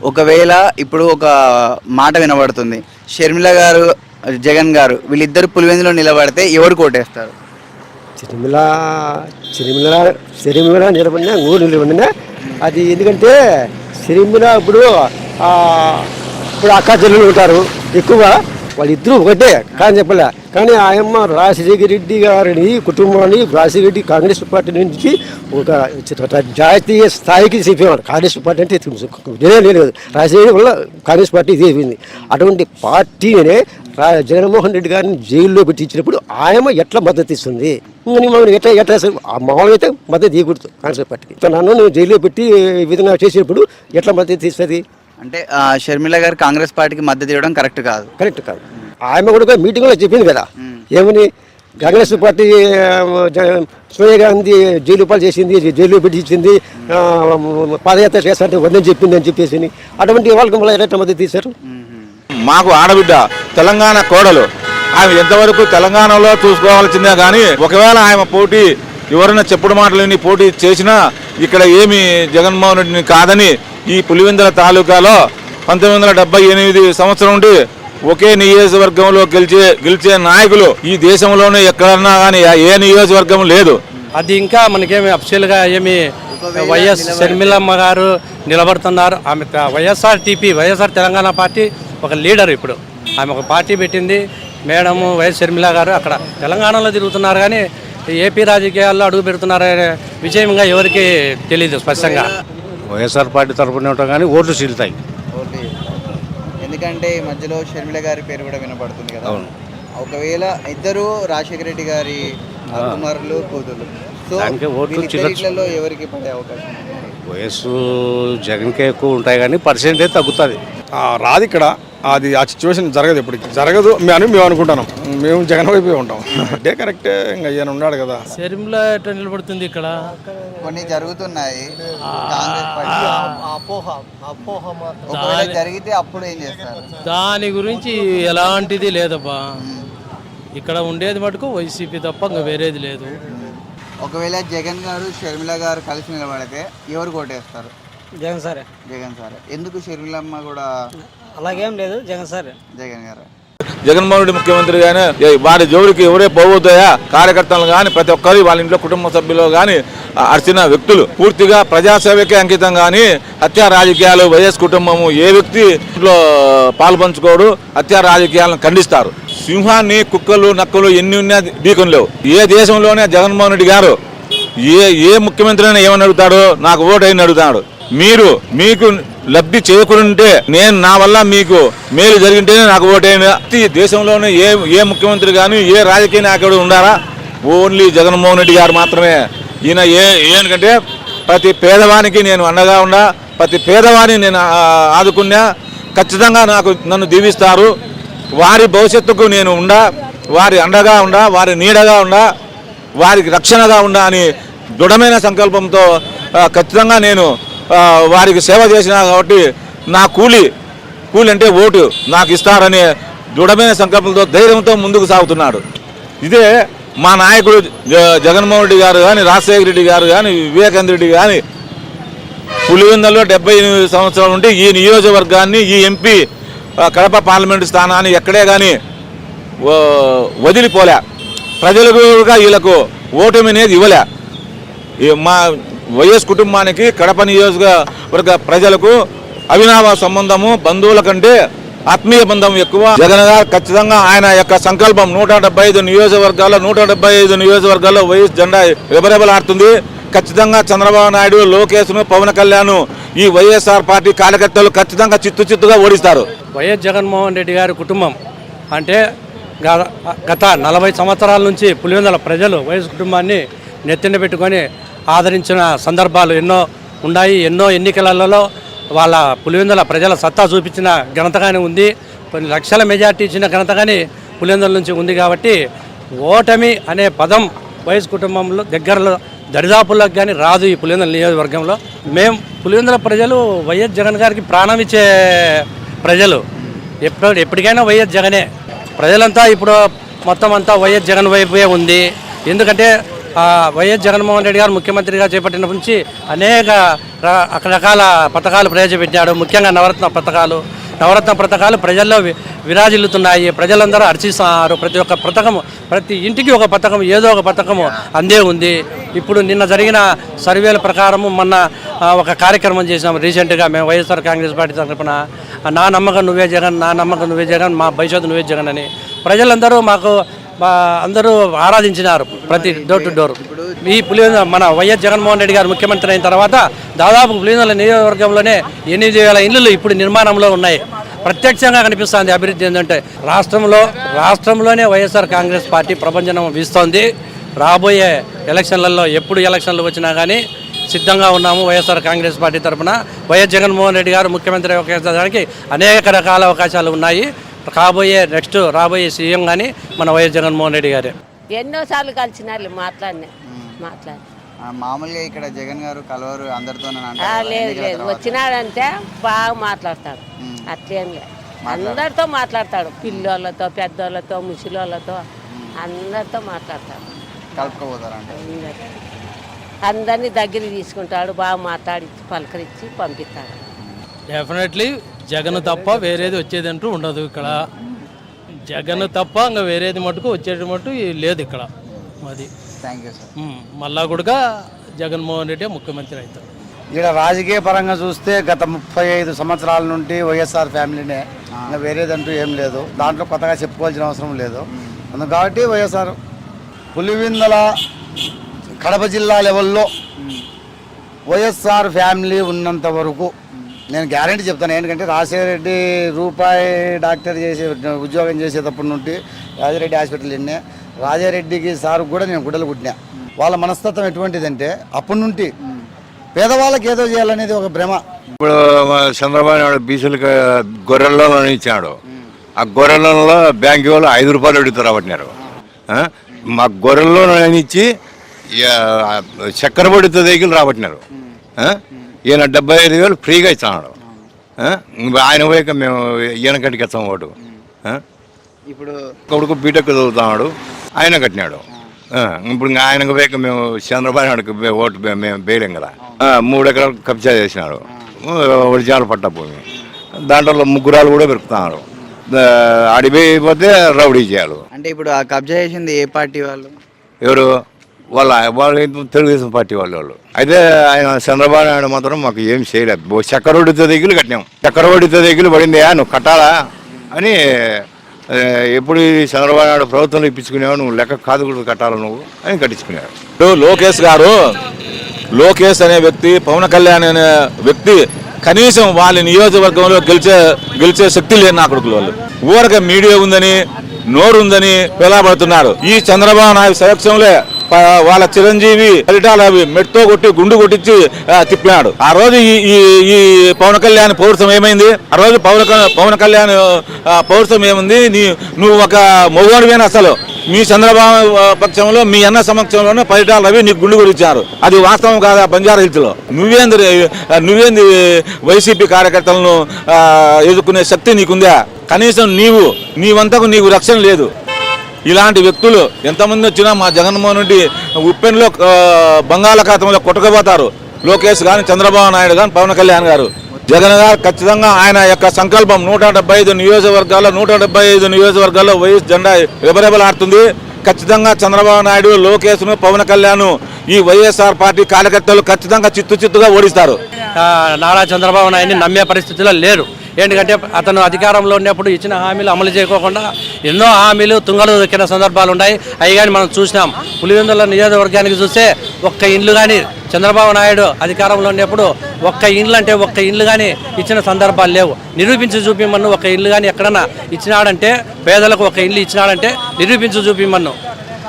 ఒకవేళ ఇప్పుడు ఒక మాట వినబడుతుంది. షర్మిల గారు జగన్ గారు వీళ్ళిద్దరు పులివెందులో నిలబడితే ఎవరు కోటేస్తారు? చిరిమిల చిరిమిల చిరిమిల నిలబడిన ఊరు నిలబడిన అది ఎందుకంటే చిరిమిల ఇప్పుడు ఇప్పుడు అక్క చెల్లెలు ఉంటారు ఎక్కువగా వాళ్ళిద్దరూ ఒకటే. కానీ చెప్పలే. కానీ ఆయమ్మ రాజశేఖర రెడ్డి గారిని కుటుంబాన్ని రాజశేఖర రెడ్డి కాంగ్రెస్ పార్టీ నుంచి ఒక జాతీయ స్థాయికి చెప్పేవాడు కాంగ్రెస్ పార్టీ అంటే లేదు. రాజశేఖర వల్ల కాంగ్రెస్ పార్టీ చేసింది అటువంటి పార్టీనే రా జగన్మోహన్ రెడ్డి గారిని జైల్లో పెట్టి ఇచ్చినప్పుడు ఎట్లా మద్దతు ఇస్తుంది? ఇంకా మామూలు ఎట్లా ఎట్లా ఆ మామూలుగా అయితే మద్దతు ఇవ్వకూడదు కాంగ్రెస్ పార్టీకి. ఇక నన్ను జైల్లో పెట్టి ఈ విధంగా చేసినప్పుడు ఎట్లా మద్దతు ఇస్తుంది? అంటే ఆ, షర్మిల గారు కాంగ్రెస్ పార్టీకి మద్దతు ఇవ్వడం కరెక్ట్ కాదు. కరెక్ట్ కాదు. ఆమె కూడా మీటింగ్లో చెప్పింది కదా. ఏమని? కాంగ్రెస్ పార్టీ సోనియా గాంధీ జైలు పాలు చేసింది జైలు పెట్టి ఇచ్చింది ఆ, పాదయాత్ర చేస్తారంటే వద్దని చెప్పింది అని చెప్పేసి అటువంటి వాళ్ళకి మళ్ళీ ఎట్లా మద్దతు తీశారు మాకు ఆడబిడ్డ తెలంగాణ కోడలు. ఆమె ఎంతవరకు తెలంగాణలో చూసుకోవాల్సిందే కానీ ఒకవేళ ఆమె పోటీ ఎవరైనా చెప్పుడు మాటలు విని పోటీ చేసినా ఇక్కడ ఏమి జగన్మోహన్ రెడ్డిని కాదని ఈ పులివెందుల తాలూకాలో పంతొమ్మిది వందల ఎనిమిది సంవత్సరం నుండి ఒకే నియోజకవర్గంలో గెలిచే గెలిచే నాయకులు ఈ దేశంలోనే ఎక్కడన్నా కానీ ఏ నియోజకవర్గం లేదు. అది ఇంకా మనకేమి అఫిషియల్గా ఏమి వైఎస్ షర్మిలమ్మ గారు నిలబడుతున్నారు. ఆమె YSR TP YSR Telangana party ఒక లీడర్ ఇప్పుడు. ఆమె ఒక పార్టీ పెట్టింది. మేడము వైఎస్ షర్మిల గారు అక్కడ తెలంగాణలో తిరుగుతున్నారు కానీ ఏపీ రాజకీయాల్లో అడుగు పెడుతున్నారనే విషయంగా ఎవరికి తెలియదు స్పష్టంగా. వైఎస్ఆర్ పార్టీ తరపున ఉంటాం కానీ ఓట్లు చీలుతాయి ఓకే. ఎందుకంటే ఈ మధ్యలో షర్మిల గారి పేరు కూడా వినపడుతుంది కదా. ఒకవేళ ఇద్దరు రాజశేఖర రెడ్డి గారి కుమారులు కూతురు సో దానికే ఓట్లు ఎవరికి పడే అవకాశం ఉంది? వయస్సు జగన్కే ఎక్కువ ఉంటాయి కానీ పర్సెంటేజ్ తగ్గుతుంది. ఆ, రాదు ఇక్కడ. అది ఆ సిచ్యువేషన్ జరగదు ఎప్పటికి జరగదు మేము అని మేము అనుకుంటున్నాం. మేము జగన్ వైపే ఉంటాం. అంటే కరెక్టే ఇంకా ఈయన ఉన్నాడు కదా. షర్మిల ఎట్లా నిలబడుతుంది ఇక్కడ? కొన్ని జరుగుతున్నాయి. కాంగ్రెస్ పార్టీ. ఒకవేళ జరిగితే అప్పుడు ఏం చేస్తారు? దాని గురించి ఎలాంటిది లేదబ్బా. ఇక్కడ ఉండేది మటుకు వైసీపీ తప్ప ఇంకా వేరేది లేదు. ఒకవేళ జగన్ గారు షర్మిల గారు కలిసి నిలబడితే ఎవరు కోటేస్తారు జగన్ సారే. జగన్ సార్. ఎందుకు షర్మిలమ్మ కూడా అలాగేం లేదు జగన్ సారే. జగన్ గారు. జగన్మోహన్ రెడ్డి ముఖ్యమంత్రి గానీ వారి జోలికి ఎవరే పోబోతాయా? కార్యకర్తలు కానీ ప్రతి ఒక్కరు వాళ్ళ ఇంట్లో కుటుంబ సభ్యులు కానీ అర్చిన వ్యక్తులు. పూర్తిగా ప్రజాసేవకే అంకితం కానీ హత్యా రాజకీయాలు వైఎస్ కుటుంబము ఏ వ్యక్తి ఇంట్లో పాలు పంచుకోడు హత్యా రాజకీయాలను ఖండిస్తారు. సింహాన్ని కుక్కలు నక్కలు ఎన్ని ఉన్నా ఢీకొని లేవు. ఏ దేశంలోనే జగన్మోహన్ రెడ్డి గారు ఏ ఏ ముఖ్యమంత్రి అయినా ఏమని అడుగుతాడో నాకు ఓటు అయిన అడుగుతాడు. మీరు మీకు లబ్ధి చేయకుంటే నేను నా వల్ల మీకు మేలు జరిగింటేనే నాకు ఓటైనా ఈ దేశంలోనే ఏ ఏ ముఖ్యమంత్రి కానీ ఏ రాజకీయ నాయకుడు ఉండారా ఓన్లీ జగన్మోహన్ రెడ్డి గారు మాత్రమే. ఈయన ఏ ఏంటంటే ప్రతి పేదవానికి నేను అండగా ఉండా ప్రతి పేదవాడిని నేను ఆదుకున్నా. ఖచ్చితంగా నాకు నన్ను దీవిస్తారు. వారి భవిష్యత్తుకు నేను ఉండా వారి అండగా ఉండా వారి నీడగా ఉండా వారికి రక్షణగా ఉండా అని దృఢమైన సంకల్పంతో ఖచ్చితంగా నేను వారికి సేవ చేసిన కాబట్టి నా కూలి కూలి అంటే ఓటు నాకు ఇస్తారనే దృఢమైన సంకల్పంతో ధైర్యంతో ముందుకు సాగుతున్నాడు. ఇదే మా నాయకుడు జ- జగన్మోహన్ రెడ్డి గారు కానీ రాజశేఖర రెడ్డి గారు కానీ వివేకానంద రెడ్డి కానీ పులివెందులో డెబ్బై ఎనిమిది సంవత్సరాల నుండి ఈ నియోజకవర్గాన్ని ఈ ఎంపీ కడప పార్లమెంటు స్థానాన్ని ఎక్కడే కానీ వదిలిపోలే. ప్రజలకు కూడా వీళ్ళకు ఓటమి అనేది ఇవ్వలే. ఈ మా వైఎస్ కుటుంబానికి కడప నియోజకవర్గ ప్రజలకు అవినావ సంబంధము బంధువుల కంటే ఆత్మీయ బంధం ఎక్కువ. జగన్ గారు ఖచ్చితంగా ఆయన యొక్క సంకల్పం నూట డెబ్బై ఐదు నియోజకవర్గాల్లో నూట డెబ్బై ఐదు నియోజకవర్గాల్లో వైఎస్ జెండా రెబరెబలాడుతుంది. ఖచ్చితంగా చంద్రబాబు నాయుడు లోకేష్ను పవన్ కళ్యాణ్ ఈ వైఎస్ఆర్ పార్టీ కార్యకర్తలు ఖచ్చితంగా చిత్తు చిత్తుగా ఓడిస్తారు. వైఎస్ జగన్మోహన్ రెడ్డి గారి కుటుంబం అంటే గత నలభై సంవత్సరాల నుంచి పులివెందుల ప్రజలు వైఎస్ కుటుంబాన్ని నెత్తిన పెట్టుకొని ఆదరించిన సందర్భాలు ఎన్నో ఉన్నాయి. ఎన్నో ఎన్నికలలో వాళ్ళ పులివెందుల ప్రజల సత్తా చూపించిన ఘనతగానే ఉంది. కొన్ని లక్షల మెజార్టీ ఇచ్చిన ఘనతగానే పులివెందుల నుంచి ఉంది కాబట్టి ఓటమి అనే పదం వయసు కుటుంబంలో దగ్గరలో దరిదాపులకు కానీ రాదు ఈ పులివెందుల నియోజకవర్గంలో. మేము పులివెందుల ప్రజలు వైఎస్ జగన్ గారికి ప్రాణం ఇచ్చే ప్రజలు. ఎప్పుడు ఎప్పటికైనా వైఎస్ జగనే. ప్రజలంతా ఇప్పుడు మొత్తం అంతా వైఎస్ జగన్ వైపే ఉంది. ఎందుకంటే వైఎస్ జగన్మోహన్ రెడ్డి గారు ముఖ్యమంత్రిగా చేపట్టినప్పటి నుంచి అనేక రకరకాల పథకాలు ప్రవేశపెట్టాడు. ముఖ్యంగా నవరత్న పథకాలు. నవరత్న పథకాలు ప్రజల్లో విరాజిల్లుతున్నాయి. ప్రజలందరూ హర్షిస్తున్నారు ప్రతి ఒక్క పథకము ప్రతి ఇంటికి ఒక పథకం ఏదో ఒక పథకము అందే ఉంది. ఇప్పుడు నిన్న జరిగిన సర్వేల ప్రకారము మొన్న ఒక కార్యక్రమం చేసాం రీసెంట్గా మేము వైఎస్ఆర్ కాంగ్రెస్ పార్టీ తరఫున నా నమ్మకం నువ్వే జగన్ నా నమ్మకం నువ్వే జగన్ మా భవిష్యత్తు నువ్వే జగన్ అని. ప్రజలందరూ మాకు అందరూ ఆరాధించినారు ప్రతి డోర్ టు డోర్ ఈ పులివెందుల మన వైఎస్ జగన్మోహన్ రెడ్డి గారు ముఖ్యమంత్రి అయిన తర్వాత దాదాపు పులివెందుల నియోజకవర్గంలోనే ఎనిమిది వేల ఇళ్ళు ఇప్పుడు నిర్మాణంలో ఉన్నాయి. ప్రత్యక్షంగా కనిపిస్తుంది అభివృద్ధి ఏంటంటే రాష్ట్రంలో రాష్ట్రంలోనే వైఎస్ఆర్ కాంగ్రెస్ పార్టీ ప్రపంచం వీస్తోంది. రాబోయే ఎలక్షన్లలో ఎప్పుడు ఎలక్షన్లు వచ్చినా కానీ సిద్ధంగా ఉన్నాము వైఎస్ఆర్ కాంగ్రెస్ పార్టీ తరఫున వైఎస్ జగన్మోహన్ రెడ్డి గారు ముఖ్యమంత్రి అవకాశానికి అనేక రకాల అవకాశాలు ఉన్నాయి. కాబోయే నెక్స్ట్ రాబోయే సీఎం కానీ మన వైఎస్ జగన్మోహన్ రెడ్డి గారే. ఎన్నోసార్లు కలిసినారు మాట్లాడినా మాట్లాడి. ఆ, మామూలుగా ఇక్కడ జగన్ గారు కలవరు అందరితో లేదు లేదు. వచ్చినాడంటే బాగా మాట్లాడతాడు. అట్లేం లేదు. అందరితో మాట్లాడతాడు. పిల్లోళ్ళతో పెద్దోళ్ళతో ముసలోళ్ళతో అందరితో మాట్లాడతాడు. అందరినీ దగ్గర తీసుకుంటాడు బాగా మాట్లాడి పలకరించి పంపిస్తాడు. డెఫినెట్లీ జగన్ తప్ప వేరేది వచ్చేదంటూ ఉండదు ఇక్కడ. జగన్ తప్ప ఇంకా వేరేది మటుకు వచ్చేది మటుకు లేదు ఇక్కడ అది థ్యాంక్ యూ సార్ మళ్ళా కూడా జగన్మోహన్ రెడ్డి ముఖ్యమంత్రి అవుతారు. ఇక్కడ రాజకీయ పరంగా చూస్తే గత ముప్పై ఐదు సంవత్సరాల నుండి వైఎస్ఆర్ ఫ్యామిలీనే. ఇంకా వేరేదంటూ ఏం లేదు. దాంట్లో కొత్తగా చెప్పుకోవాల్సిన అవసరం లేదు. అందుకు కాబట్టి వైఎస్ఆర్ పులివిందల కడప జిల్లా లెవెల్లో వైఎస్ఆర్ ఫ్యామిలీ ఉన్నంత వరకు నేను గ్యారంటీ చెప్తాను. ఎందుకంటే రాజశేఖరరెడ్డి రూపాయి డాక్టర్ చేసే ఉద్యోగం చేసేటప్పటి నుండి రాజారెడ్డి హాస్పిటల్ వెళ్ళినా రాజారెడ్డికి సార్ కూడా నేను గుడ్డలు కుట్టినా. వాళ్ళ మనస్తత్వం ఎటువంటిదంటే అప్పటి నుండి పేదవాళ్ళకి ఏదో చేయాలనేది ఒక భ్రమ. ఇప్పుడు చంద్రబాబు నాయుడు బీసీలకు గొర్రెల్లో ఇచ్చాడు ఆ గొర్రెలలో బ్యాంక్ వాళ్ళు ఐదు రూపాయలు అడుగుతారు పట్టినారు మా గొర్రెల్లో ఇచ్చి చక్కెర పొడితో దగ్గర రాబట్టినారు. ఈయన డెబ్బై ఐదు వేలు ఫ్రీగా ఇస్తున్నాడు ఆయన పోయాక మేము ఈయన కట్టికి ఇస్తాం ఓటు? ఇప్పుడు కొడుకు బీటెక్ చదువుతున్నాడు ఆయన కట్టినాడు. ఇప్పుడు ఇంకా ఆయనకు పోయాక మేము చంద్రబాబు నాయుడుకి ఓటు మేము వేయలేం కదా. మూడు ఎకరాలు కబ్జా చేసినాడు. ఒడిచాల పట్ట భూమి. దాంట్లో ముగ్గురాలు కూడా పెరుకుతున్నారు అడిపోయిపోతే రౌడీ చేయాలి. అంటే ఇప్పుడు ఆ కబ్జా చేసింది ఏ పార్టీ వాళ్ళు? ఎవరు? వాళ్ళ వాళ్ళు తెలుగుదేశం పార్టీ వాళ్ళు వాళ్ళు అయితే ఆయన చంద్రబాబు నాయుడు మాత్రం మాకు ఏం చేయలేదు. ఓ దగ్గర కట్టినాం. చక్కెరొడితో దగ్గర పడింది నువ్వు కట్టాలా? అని ఎప్పుడు చంద్రబాబు నాయుడు ప్రభుత్వంలో ఇప్పించుకునేవా? నువ్వు లెక్క కాదు కూడా కట్టాలి నువ్వు? అని కట్టించుకునేవాడు ఇప్పుడు లోకేష్ గారు లోకేష్ అనే వ్యక్తి పవన్ కళ్యాణ్ అనే వ్యక్తి కనీసం వాళ్ళ నియోజకవర్గంలో గెలిచే గెలిచే శక్తి లేని నా కొడుకులు వాళ్ళు. ఊరక మీడియా ఉందని నోరు ఉందని పిలవబడుతున్నారు. ఈ చంద్రబాబు నాయుడు సమక్షంలో వాళ్ళ చిరంజీవి ఫలితాలు అవి మెట్తో కొట్టి గుండు కొట్టించి తిప్పినాడు. ఆ రోజు ఈ ఈ ఈ పవన్ కళ్యాణ్ పౌరుషం ఏమైంది? ఆ రోజు పవన్ పవన్ కళ్యాణ్ పౌరుషం ఏముంది? నీ నువ్వు ఒక మొగోడివేనా అసలు? మీ చంద్రబాబు పక్షంలో మీ అన్న సమక్షంలోనే పరిటాల అవి నీకు గుండు కొట్టించారు. అది వాస్తవం కాదు బంజారా హిల్స్లో? నువ్వేంది నువ్వేంది వైసీపీ కార్యకర్తలను ఎదుర్కొనే శక్తి నీకుందా? కనీసం నీవు నీవంతకు నీకు రక్షణ లేదు. ఇలాంటి వ్యక్తులు ఎంతమంది వచ్చినా మా జగన్మోహన్ రెడ్డి ఉప్పెన్లో బంగాళాఖాతంలో కొట్టుకుపోతారు. లోకేష్ కానీ చంద్రబాబు నాయుడు కానీ పవన్ కళ్యాణ్ గారు. జగన్ గారు ఖచ్చితంగా ఆయన యొక్క సంకల్పం నూట డెబ్బై ఐదు నియోజకవర్గాల్లో నూట డెబ్బై ఐదు నియోజకవర్గాల్లో వైఎస్ జెండా రెబరెబలాడుతుంది ఖచ్చితంగా చంద్రబాబు నాయుడు లోకేష్ను పవన్ కళ్యాణ్ ఈ వైఎస్ఆర్ పార్టీ కార్యకర్తలు ఖచ్చితంగా చిత్తు చిత్తుగా ఓడిస్తారు. నారా చంద్రబాబు నాయుడిని నమ్మే పరిస్థితిలో లేరు. ఎందుకంటే అతను అధికారంలో ఉన్నప్పుడు ఇచ్చిన హామీలు అమలు చేయకోకుండా ఎన్నో హామీలు తుంగలు దొక్కిన సందర్భాలు ఉన్నాయి. అవి కానీ మనం చూసినాం. పులివెందుల నియోజకవర్గానికి చూస్తే ఒక్క ఇండ్లు కానీ చంద్రబాబు నాయుడు అధికారంలో ఉన్నప్పుడు ఒక్క ఇండ్లు అంటే ఒక్క ఇండ్లు కానీ ఇచ్చిన సందర్భాలు లేవు. నిరూపించి చూపిమన్ను ఒక ఇల్లు కానీ ఎక్కడన్నా ఇచ్చినాడంటే పేదలకు ఒక ఇల్లు ఇచ్చినాడంటే నిరూపించి చూపిమన్ను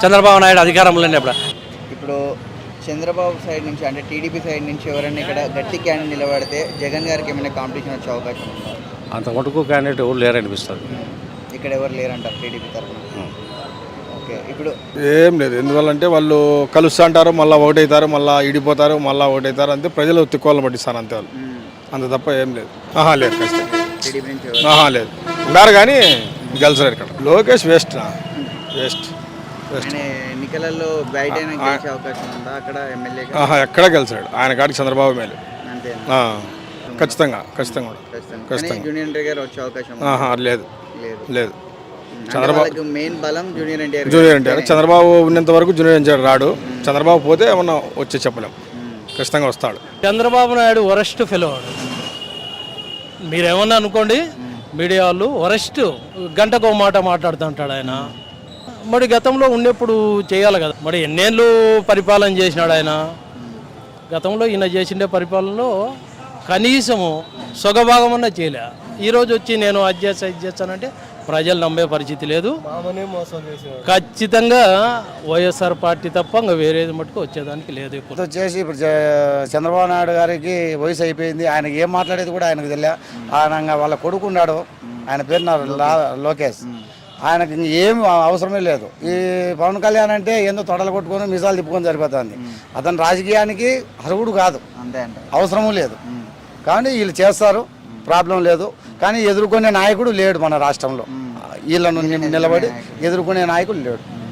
చంద్రబాబు నాయుడు అధికారంలో ఉన్నప్పుడు. ఇప్పుడు చంద్రబాబు సైడ్ నుంచి అంటే టీడీపీ సైడ్ నుంచి ఎవరైనా ఇక్కడ గట్టి క్యాండిడేట్ నిలబడితే జగన్ గారికి ఏమైనా కాంపిటీషన్ వచ్చే అవకాశం ఉందా? అంత మటుకు క్యాండిడేట్ ఎవరు లేరనిపిస్తుంది. ఇక్కడ ఎవరు లేరంటారు టీడీపీ తరఫున? ఓకే ఇప్పుడు ఏం లేదు. ఎందువల్లంటే వాళ్ళు కలుస్తా అంటారు మళ్ళీ ఓటవుతారు మళ్ళీ ఇడిపోతారు మళ్ళీ ఓటవుతారు అంతే. ప్రజలు తిక్కువలు పట్టిస్తారు అంతే వాళ్ళు. అంత తప్ప ఏం లేదు. ఆహా లేదు ఖచ్చితంగా. టీడీపీ నుంచి ఎవరు? ఆహా లేదు. ఉన్నారు కానీ గెలిచలేరు ఇక్కడ. Lokesh waste waste. ఎన్నికలలో బయట అవకాశం ఉందా? అక్కడ ఎమ్మెల్యేగా ఆహా ఎక్కడ గెలిచాడు? ఆయన కాడికి చంద్రబాబు మేలు ఖచ్చితంగా ఖచ్చితంగా ఖచ్చితంగా. జూనియర్ ఎన్టీఆర్ గారు వచ్చే అవకాశం లేదు. లేదు. చంద్రబాబు- మెయిన్ బలం junior NTR junior NTR Chandrababu ఉన్నంత వరకు జూనియర్ ఎన్టీఆర్ రాడు. చంద్రబాబు పోతే ఏమన్నా వచ్చే చెప్పలేం. ఖచ్చితంగా వస్తాడు. చంద్రబాబు నాయుడు వరస్ట్ ఫెలో మీరేమన్నా అనుకోండి మీడియా వాళ్ళు వరస్ట్ గంటకు మాట మాట్లాడుతుంటాడు ఆయన. మరి గతంలో ఉన్నప్పుడు చేయాలి కదా. మరి ఎన్నేళ్ళు పరిపాలన చేసినాడు ఆయన? గతంలో ఈయన చేసిండే పరిపాలనలో కనీసము సొగభాగమన్నా చేయలే. ఈరోజు వచ్చి నేను అది చేస్తా ఇది చేస్తానంటే ప్రజలు నమ్మే పరిస్థితి లేదు. ఖచ్చితంగా వైఎస్ఆర్ పార్టీ తప్ప ఇంకా వేరేది మటుకు వచ్చేదానికి లేదు ఇప్పుడు. వచ్చేసి ఇప్పుడు చంద్రబాబు నాయుడు గారికి వయసు అయిపోయింది. ఆయనకి ఏం మాట్లాడేది కూడా ఆయనకు తెలియ ఆయన వాళ్ళ కొడుకున్నాడు ఆయన పేరు నా లా- లోకేష్. ఆయనకి ఏం అవసరమే లేదు. ఈ పవన్ కళ్యాణ్ అంటే ఏందో తొడలు కొట్టుకొని మిసాలు తిప్పుకొని సరిపోతుంది. అతను రాజకీయానికి అర్హుడు కాదు. అవసరము లేదు. కానీ వీళ్ళు చేస్తారు. ప్రాబ్లం లేదు. కానీ ఎదుర్కొనే నాయకుడు లేడు మన రాష్ట్రంలో. వీళ్ళను నిలబడి ఎదుర్కొనే నాయకుడు లేడు.